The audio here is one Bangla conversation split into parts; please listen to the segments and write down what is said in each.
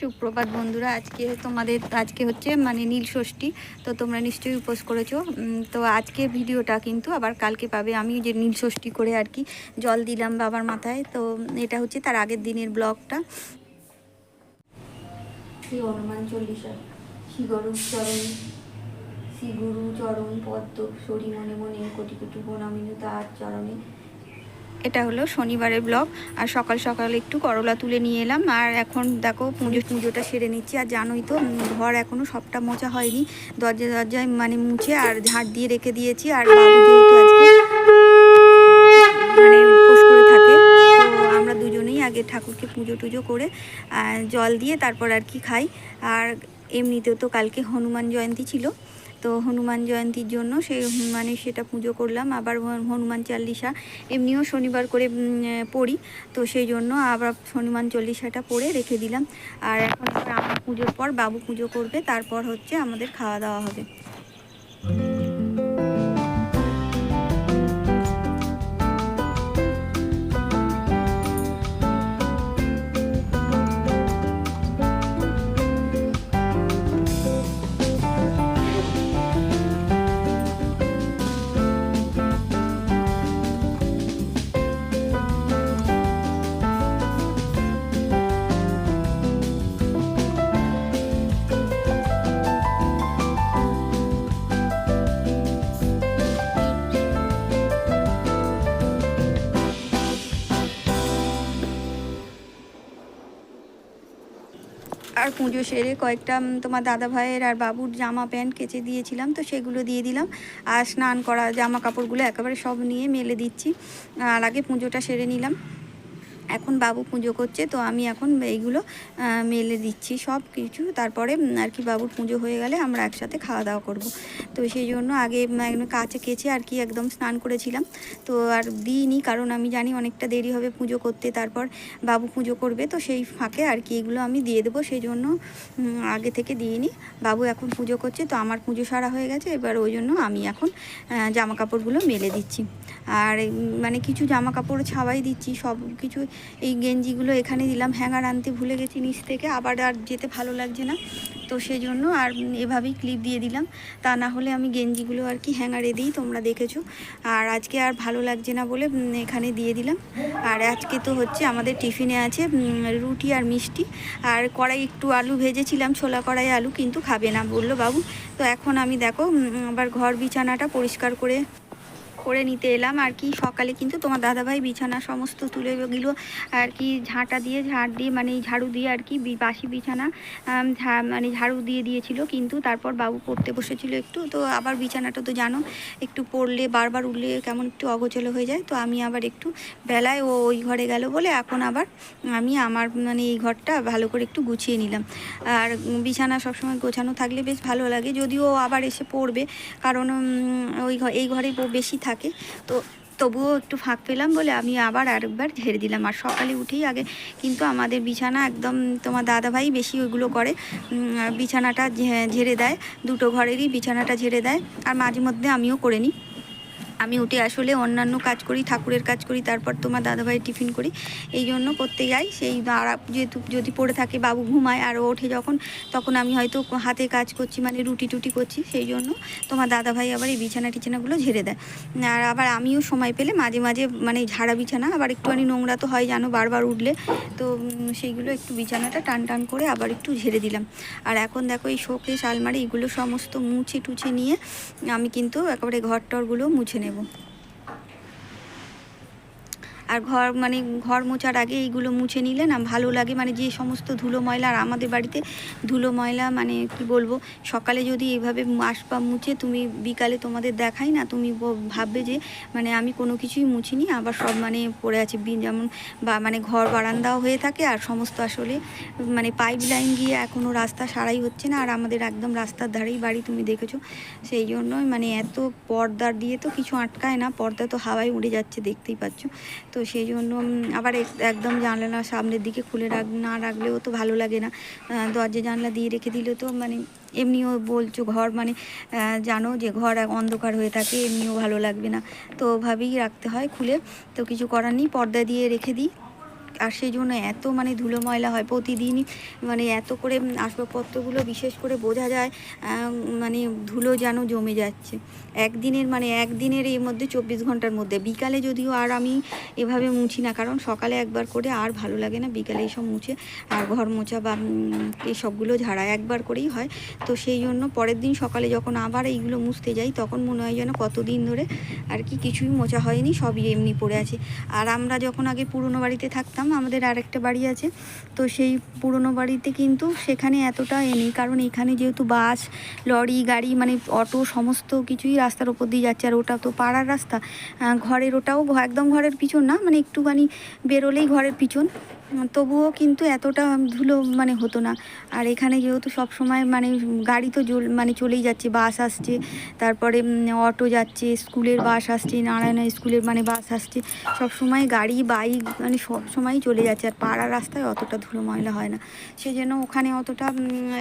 সুপ্রভাত বন্ধুরা, আজকে তোমাদের, আজকে হচ্ছে মানে নীল ষষ্ঠী, তো তোমরা নিশ্চয়ই উপোস করেছ। তো আজকে ভিডিওটা কিন্তু আবার কালকে পাবে। আমি যে নীল ষষ্ঠী করে আর কি জল দিলাম বাবার মাথায়, তো এটা হচ্ছে তার আগের দিনের ব্লগটা। শ্রী হনুমান চল্লিশা, শ্রী গরু চরণ, শ্রী গুরু চরণ পদ্ম সরি মনে মনে কোটি কোটি তার চরণে এটা হলো শনিবারের ব্লগ। আর সকাল সকাল একটু করলা তুলে নিয়ে এলাম। আর এখন দেখো পুজো, পুজোটা সেরে নিচ্ছি। আর জানোই তো ঘর এখনও সবটা মোছা হয়নি। দরজা, দরজায় মানে মুছে আর ঝাড় দিয়ে রেখে দিয়েছি। আর বাবু যেহেতু আজকে মানে উপোস করে থাকে, তো আমরা দুজনেই আগে ঠাকুরকে পুজো টুজো করে জল দিয়ে তারপর আর কি খাই। আর এমনিতেও তো কালকে হনুমান জয়ন্তী ছিল। তো হনুমান জয়ন্তীর জন্য সেই মানে সেটা পুজো করলাম। আবার হনুমান চল্লিশা এমনিও শনিবার করে পড়ি। তো সেই জন্য আবার হনুমান চল্লিশাটা পড়ে রেখে দিলাম। আর এখন আমার পুজোর পর বাবু পুজো করবে। তারপর হচ্ছে আমাদের খাওয়া দাওয়া হবে। আর পুজো সেরে কয়েকটা তোমার দাদা ভাইয়ের আর বাবুর জামা প্যান্ট কেচে দিয়েছিলাম, তো সেগুলো দিয়ে দিলাম। আর স্নান করা জামা কাপড়গুলো একেবারে সব নিয়ে মেলে দিচ্ছি। আর আগে পুজোটা সেরে নিলাম। এখন বাবু পুজো করছে, তো আমি এখন এইগুলো মেলে দিচ্ছি সব কিছু। তারপরে আর কি বাবুর পুজো হয়ে গেলে আমরা একসাথে খাওয়া দাওয়া করব। তো সেই জন্য আগে কাছে কেচে আর কি একদম স্নান করেছিলাম। তো আর দিইনি, কারণ আমি জানি অনেকটা দেরি হবে পুজো করতে, তারপর বাবু পুজো করবে। তো সেই ফাঁকে আর কি এগুলো আমি দিয়ে দেবো, সেই জন্য আগে থেকে দিইনি। বাবু এখন পুজো করছে, তো আমার পুজো সারা হয়ে গেছে, এবার ওই জন্য আমি এখন জামা কাপড়গুলো মেলে দিচ্ছি। আর মানে কিছু জামা কাপড় ছাওয়াই দিচ্ছি, সব কিছু এই গেঞ্জিগুলো এখানে দিলাম। হ্যাঙ্গার আনতে ভুলে গেছি নিচ থেকে, আবার আর যেতে ভালো লাগছে না। তো সেই জন্য আর এভাবেই ক্লিপ দিয়ে দিলাম। তা না হলে আমি গেঞ্জিগুলো আর কি হ্যাঙ্গারে দিই, তোমরা দেখেছ। আর আজকে আর ভালো লাগছে না বলে এখানে দিয়ে দিলাম। আর আজকে তো হচ্ছে আমাদের টিফিনে আছে রুটি আর মিষ্টি। আর কড়াই একটু আলু ভেজেছিলাম, ছোলা কড়াই আলু, কিন্তু খাবে না বলল বাবু। তো এখন আমি দেখো আবার ঘর বিছানাটা পরিষ্কার করে করে নিতে এলাম। আর কি সকালে কিন্তু তোমার দাদাভাই বিছানা সমস্ত তুলে গেলো। আর কি ঝাঁটা দিয়ে ঝাড় দিয়ে মানে ঝাড়ু দিয়ে আর কি বাসি বিছানা মানে ঝাড়ু দিয়ে দিয়েছিল। কিন্তু তারপর বাবু পড়তে বসেছিল একটু। তো আবার বিছানাটা তো জানো, একটু পড়লে বারবার উঠলে কেমন একটু অগোছলো হয়ে যায়। তো আমি আবার একটু বেলায় ও ওই ঘরে গেল বলে এখন আবার আমি আমার মানে এই ঘরটা ভালো করে একটু গুছিয়ে নিলাম। আর বিছানা সবসময় গোছানো থাকলে বেশ ভালো লাগে। যদিও আবার এসে পড়বে। কারণ ওই এই ঘরে বেশি থাকে। তো তবুও একটু ফাঁক পেলাম বলে আমি আবার আরেকবার ঝেড়ে দিলাম। আর সকালে উঠেই আগে কিন্তু আমাদের বিছানা একদম তোমার দাদাভাই বেশি ওইগুলো করে। বিছানাটা ঝেড়ে দেয়। দুটো ঘরেরই বিছানাটা ঝেড়ে দেয়। আর মাঝে মধ্যে আমিও করে নিই। আমি উঠে আসলে অন্যান্য কাজ করি, ঠাকুরের কাজ করি, তারপর তোমার দাদাভাই টিফিন করি। এই জন্য করতে যাই। সেই যেহেতু যদি পড়ে থাকে, বাবু ঘুমায়, আর ওঠে যখন, তখন আমি হয়তো হাতে কাজ করছি মানে রুটি টুটি করছি, সেই জন্য তোমার দাদাভাই আবার এই বিছানা টিছানাগুলো ঝেড়ে দেয়। আর আবার আমিও সময় পেলে মাঝে মাঝে মানে ঝাড়া বিছানা, আবার একটুখানি নোংরা তো হয় জানো, বারবার উঠলে। তো সেইগুলো একটু বিছানাটা টান টান করে আবার একটু ঝেড়ে দিলাম। আর এখন দেখো এই শোকেস, আলমারি, এগুলো সমস্ত মুছে টুছে নিয়ে আমি কিন্তু একেবারে ঘর টরগুলো মুছে নেব। красиво. আর ঘর মানে ঘর মোছার আগে এইগুলো মুছে নিলে না ভালো লাগে। মানে যে সমস্ত ধুলো ময়লা আর আমাদের বাড়িতে ধুলো ময়লা মানে কি বলব, সকালে যদি এইভাবে আসপা মুছে তুমি বিকালে তোমাদের দেখাই না, তুমি ভাববে যে মানে আমি কোনো কিছুই মুছিনি, আবার সব মানে পড়ে আছে। যেমন বা মানে ঘর বারান্দাও হয়ে থাকে আর সমস্ত আসলে মানে পাইপ লাইন গিয়ে এখনও রাস্তা সারাই হচ্ছে না, আর আমাদের একদম রাস্তার ধারেই বাড়ি তুমি দেখেছ। সেই জন্যই মানে এত পর্দা দিয়ে তো কিছু আটকায় না, পর্দা তো হাওয়ায় উড়ে যাচ্ছে, দেখতেই পাচ্ছ। তো সেই জন্য আবার এক- একদম জানলা সামনের দিকে খুলে রাখ, না রাখলেও তো ভালো লাগে না। দরজা জানলা দিয়ে রেখে দিলে তো মানে এমনিও বলছো ঘর মানে জানো যে ঘর অন্ধকার হয়ে থাকে, এমনিও ভালো লাগবে না। তো ওভাবেই রাখতে হয় খুলে। তো কিছু করার নেই, পর্দা দিয়ে রেখে দিই। আর সেই জন্য এত মানে ধুলো ময়লা হয় প্রতিদিনই মানে এত করে আসবাবপত্রগুলো বিশেষ করে বোঝা যায় মানে ধুলো যেন জমে যাচ্ছে। একদিনের মানে একদিনের এর মধ্যে চব্বিশ ঘণ্টার মধ্যে। বিকালে যদিও আর আমি এভাবে মুছি না কারণ সকালে একবার করে আর ভালো লাগে না বিকালে এইসব মুছে আর ঘর মোছা বা উম, এই ঝাড়া একবার করেই হয়। তো সেই জন্য পরের দিন সকালে যখন আবার এইগুলো মুছতে যাই তখন মনে হয় যেন কতদিন ধরে আর কি কিছুই মোছা হয়নি সবই এমনি পড়ে আছে। আর আমরা যখন আগে পুরনো বাড়িতে থাকতাম আমাদের আরেকটা বাড়ি আছে। তো সেই পুরনো বাড়িতে কিন্তু সেখানে এতটা এ নেই। কারণ এখানে যেহেতু বাস, লরি, গাড়ি মানে অটো সমস্ত কিছুই রাস্তার ওপর দিয়ে যাচ্ছে। আর ওটা তো পাড়ার রাস্তা। ঘরের ওটাও একদম ঘরের পিছন না মানে একটুখানি বেরোলেই ঘরের পিছন। তবুও কিন্তু এতটা ধুলো মানে হতো না। আর এখানে যেহেতু সব সময় মানে গাড়ি তো জল- মানে চলেই যাচ্ছে, বাস আসছে, তারপরে অটো যাচ্ছে, স্কুলের বাস আসছে, নারায়ণা স্কুলের মানে বাস আসছে, সব সময় গাড়ি, বাইক মানে সব সময়ই চলে যাচ্ছে। আর পাড়ার রাস্তায় অতটা ধুলো ময়লা হয় না। সেই জন্য ওখানে অতটা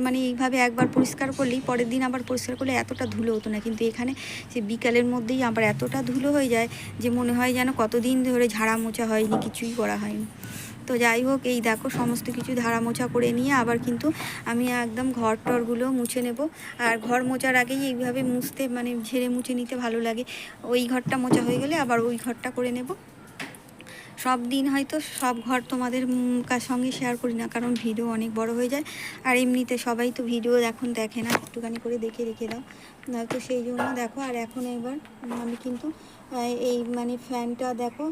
মানে এইভাবে একবার পরিষ্কার করলেই, পরের দিন আবার পরিষ্কার করলে এতটা ধুলো হতো না। কিন্তু এখানে সে বিকালের মধ্যেই আবার এতটা ধুলো হয়ে যায় যে মনে হয় যেন কতদিন ধরে ঝাড়া মোছা হয়নি, কিছুই করা হয়নি। তো যাই হোক এই দেখো সমস্ত কিছু ধারা মোছা করে নিয়ে আবার কিন্তু আমি একদম ঘর টরগুলো মুছে নেব। আর ঘর মোছার আগেই এইভাবে মুছতে মানে ঝেড়ে মুছে নিতে ভালো লাগে। ওই ঘরটা মোছা হয়ে গেলে আবার ওই ঘরটা করে নেব। সব দিন হয়তো সব ঘর তোমাদের কার সঙ্গে শেয়ার করি না, কারণ ভিডিও অনেক বড় হয়ে যায়। আর এমনিতে সবাই তো ভিডিও এখন দেখে না, একটুখানি করে দেখে রেখে দাও। তো সেই জন্য দেখো, আর এখন এবার আমি কিন্তু এই মানে ফ্যানটা দেখো,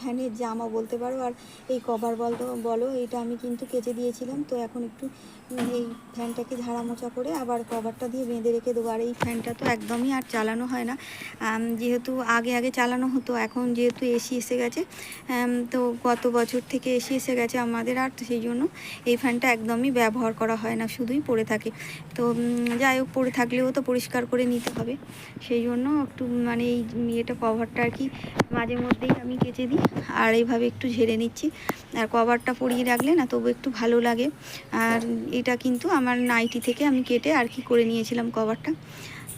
ফ্যানের জামা বলতে পারো, আর এই কভার বলতো বলো, এটা আমি কিন্তু কেচে দিয়েছিলাম, তো এখন একটু এই ফ্যানটাকে ঝাড়া মোছা করে আবার কভারটা দিয়ে বেঁধে রেখে দেবো, আর এই ফ্যানটা তো একদমই আর চালানো হয় না। যেহেতু আগে আগে চালানো হতো, এখন যেহেতু এসি এসে গেছে তো গত বছর থেকে এসি এসে গেছে আমাদের, আর সেই জন্য এই ফ্যানটা একদমই ব্যবহার করা হয় না, শুধুই পড়ে থাকে। তো যাই হোক, পড়ে থাকলেও তো পরিষ্কার করে নিতে হবে। সেই জন্য একটু মানে এই ইয়েটা কভারটা আর কি মাঝে মধ্যেই আমি কেচে দিই আর এইভাবে একটু ঝেড়ে নিচ্ছি। আর কভারটা পরিয়ে রাখলে না তবু একটু ভালো লাগে। আর এটা কিন্তু আমার নাইটি থেকে আমি কেটে আর কি করে নিয়েছিলাম কভারটা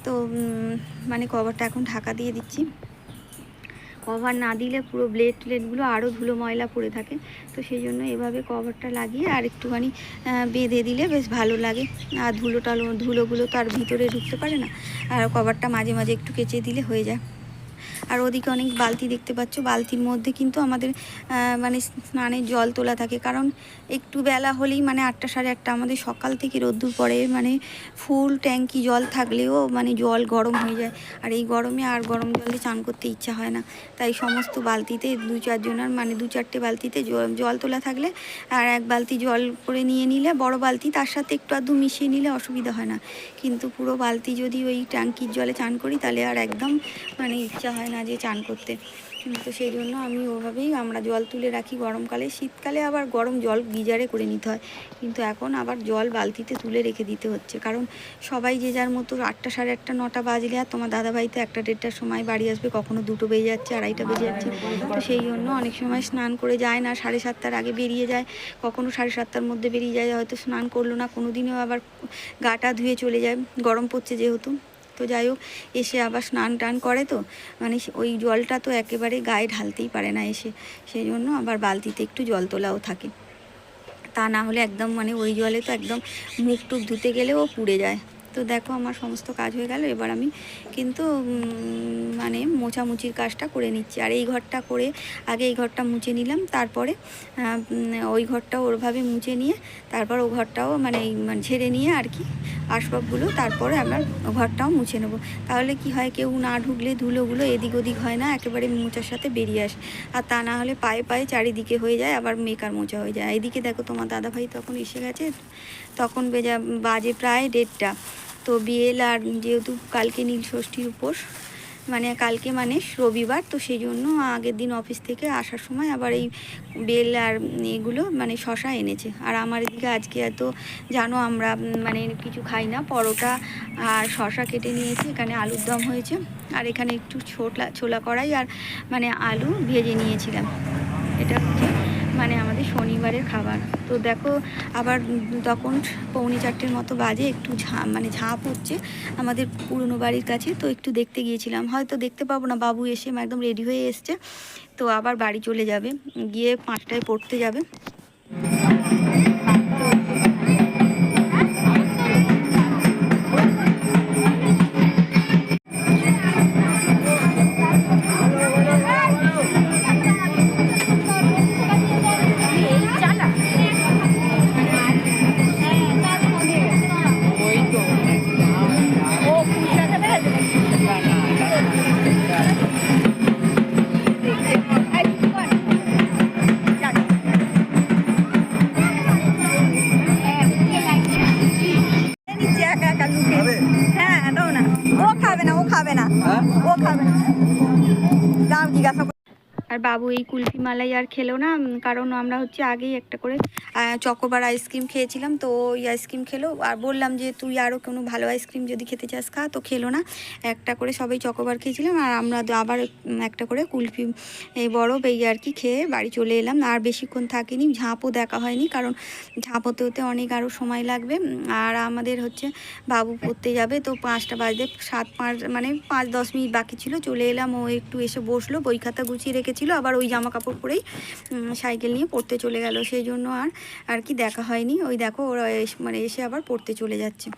তো মানে কভারটা এখন ঢাকা দিয়ে দিচ্ছি। কভার না দিলে পুরো ব্লেড ট্লেডগুলো আরও ধুলো ময়লা পড়ে থাকে। তো সেই জন্য এভাবে কভারটা লাগিয়ে আর একটুখানি বেঁধে দিলে বেশ ভালো লাগে। আর ধুলো টালো, ধুলোগুলো তো আর ভিতরে ঢুকতে পারে না। আর কভারটা মাঝে মাঝে একটু কেচে দিলে হয়ে যায়। আর ওদিকে অনেক বালতি দেখতে পাচ্ছ। বালতির মধ্যে কিন্তু আমাদের মানে স্নানের জল তোলা থাকে। কারণ একটু বেলা হলেই মানে আটটা সাড়ে আটটা আমাদের সকাল থেকে রোদ্দুর পরে মানে ফুল ট্যাঙ্কি জল থাকলেও মানে জল গরম হয়ে যায়। আর এই গরমে আর গরম জলে চান করতে ইচ্ছা হয় না। তাই সমস্ত বালতিতে দু চারজনের মানে দু চারটে বালতিতে জল তোলা থাকলে আর এক বালতি জল করে নিয়ে নিলে, বড় বালতি তার সাথে একটু আধটু মিশিয়ে নিলে অসুবিধা হয় না। কিন্তু পুরো বালতি যদি ওই ট্যাঙ্কির জলে চান করি, তাহলে আর একদম মানে ইচ্ছা হয় যে চান করতে। তো সেই জন্য আমি ওভাবেই আমরা জল তুলে রাখি গরমকালে। শীতকালে আবার গরম জল গিজারে করে নিতে হয়। কিন্তু এখন আবার জল বালতিতে তুলে রেখে দিতে হচ্ছে। কারণ সবাই যে যার মতো আটটা সাড়ে আটটা, নটা বাজলে আর তোমার দাদাভাই তো একটা দেড়টার সময় বাড়ি আসবে, কখনো দুটো বেজে যাচ্ছে, আড়াইটা বেজে যাচ্ছে। তো সেই জন্য অনেক সময় স্নান করে যায় না, সাড়ে সাতটার আগে বেরিয়ে যায়। কখনো সাড়ে সাতটার মধ্যে বেরিয়ে যায়, হয়তো স্নান করল না কোনো দিনও আবার গাটা ধুয়ে চলে যায়। গরম পড়ছে যেহেতু। তো যাই হোক, এসে আবার স্নান টান করে তো মানে ওই জলটা তো একেবারে গায়ে ঢালতেই পারে না এসে। সেই জন্য আবার বালতিতে একটু জল তোলাও থাকে। তা না হলে একদম মানে ওই জলে তো একদম মুখ টুক ধুতে গেলেও পুড়ে যায়। তো দেখো আমার সমস্ত কাজ হয়ে গেল, এবার আমি কিন্তু মানে মোছামুচির কাজটা করে নিচ্ছি। আর এই ঘরটা করে আগে এই ঘরটা মুছে নিলাম, তারপরে ওই ঘরটাও ওরভাবে মুছে নিয়ে, তারপর ও ঘরটাও মানে মানে ঝেড়ে নিয়ে আর কি আসবাবগুলো, তারপরে আবার ঘরটাও মুছে নেব। তাহলে কি হয়, কেউ না ঢুকলে ধুলোগুলো এদিক ওদিক হয় না, একেবারে মোচার সাথে বেরিয়ে আসে। আর তা না হলে পায়ে পায়ে চারিদিকে হয়ে যায়, আবার মেকার মোচা হয়ে যায়। এদিকে দেখো তোমার দাদাভাই তখন এসে গেছে তখন বেজা, বাজে প্রায় দেড়টা। তো বিয়েল আর যেহেতু কালকে নীল ষষ্ঠীর উপোস মানে কালকে মানে রবিবার, তো সেই জন্য আগের দিন অফিস থেকে আসার সময় আবার এই বেল আর এগুলো মানে শশা এনেছে। আর আমার এদিকে আজকে এত, জানো আমরা মানে কিছু খাই না, পরোটা আর শশা কেটে নিয়েছি, এখানে আলুর দম হয়েছে। আর এখানে একটু ছোলা ছোলা কড়াই আর মানে আলু ভেজে নিয়েছিলাম। এটা হচ্ছে মানে আমাদের শনিবারের খাবার। তো দেখো, আবার তখন পৌনে চারটের মতো বাজে, একটু ঝা মানে ঝাঁপ হচ্ছে আমাদের পুরনো বাড়ির কাছে। তো একটু দেখতে গিয়েছিলাম। হয়তো দেখতে পাবো না, বাবু এসে একদম রেডি হয়ে এসছে। তো আবার বাড়ি চলে যাবে। গিয়ে পাঁচটায় পড়তে যাবে। জিজ্ঞাসা আর বাবু এই কুলফি মালাই আর খেলো না কারণ আমরা হচ্ছে আগেই একটা করে চকোবার আইসক্রিম খেয়েছিলাম, তো ওই আইসক্রিম খেলো। আর বললাম যে, তুই আরও কোনো ভালো আইসক্রিম যদি খেতে চাস, খা। তো খেলো না। একটা করে সবাই চকোবার খেয়েছিলাম, আর আমরা আবার একটা করে কুলফি, এই বরফ এই আর কি খেয়ে বাড়ি চলে এলাম। আর বেশিক্ষণ থাকিনি, ঝাঁপও দেখা হয়নি, কারণ ঝাঁপ হতে হতে অনেক আরও সময় লাগবে আর আমাদের হচ্ছে বাবু পড়তে যাবে, তো পাঁচটা বাজতে সাত পাঁচ মানে পাঁচ দশ মিনিট বাকি ছিল, চলে এলাম। ও একটু এসে বসল বই খাতা গুছিয়ে রেখেছিল আবার ওই জামা কাপড় পরেই সাইকেল নিয়ে পড়তে চলে গেল। সেই জন্য আর আর কি দেখা হয়নি। ওই দেখো, ওরা মানে এসে আবার পড়তে চলে যাচ্ছে।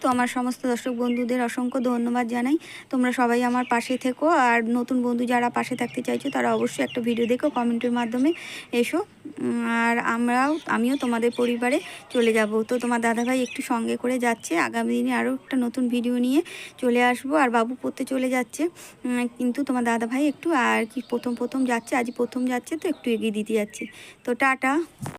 তো আমার সমস্ত দর্শক বন্ধুদের অসংখ্য ধন্যবাদ জানাই। তোমরা সবাই আমার পাশে থেকো আর নতুন বন্ধু যারা পাশে থাকতে চাইছো তারা অবশ্যই একটা ভিডিও দেখো, কমেন্টের মাধ্যমে এসো। আর আমরাও, আমিও তোমাদের পরিবারে চলে যাব। তো তোমার দাদাভাই একটু সঙ্গে করে যাচ্ছে। আগামী দিনে আরও একটা নতুন ভিডিও নিয়ে চলে আসব। আর বাবু পড়তে চলে যাচ্ছে। কিন্তু তোমার দাদাভাই একটু, আর কি প্রথম প্রথম যাচ্ছে, আজ প্রথম যাচ্ছে, তো একটু এগিয়ে দিতে যাচ্ছে। তো টাটা।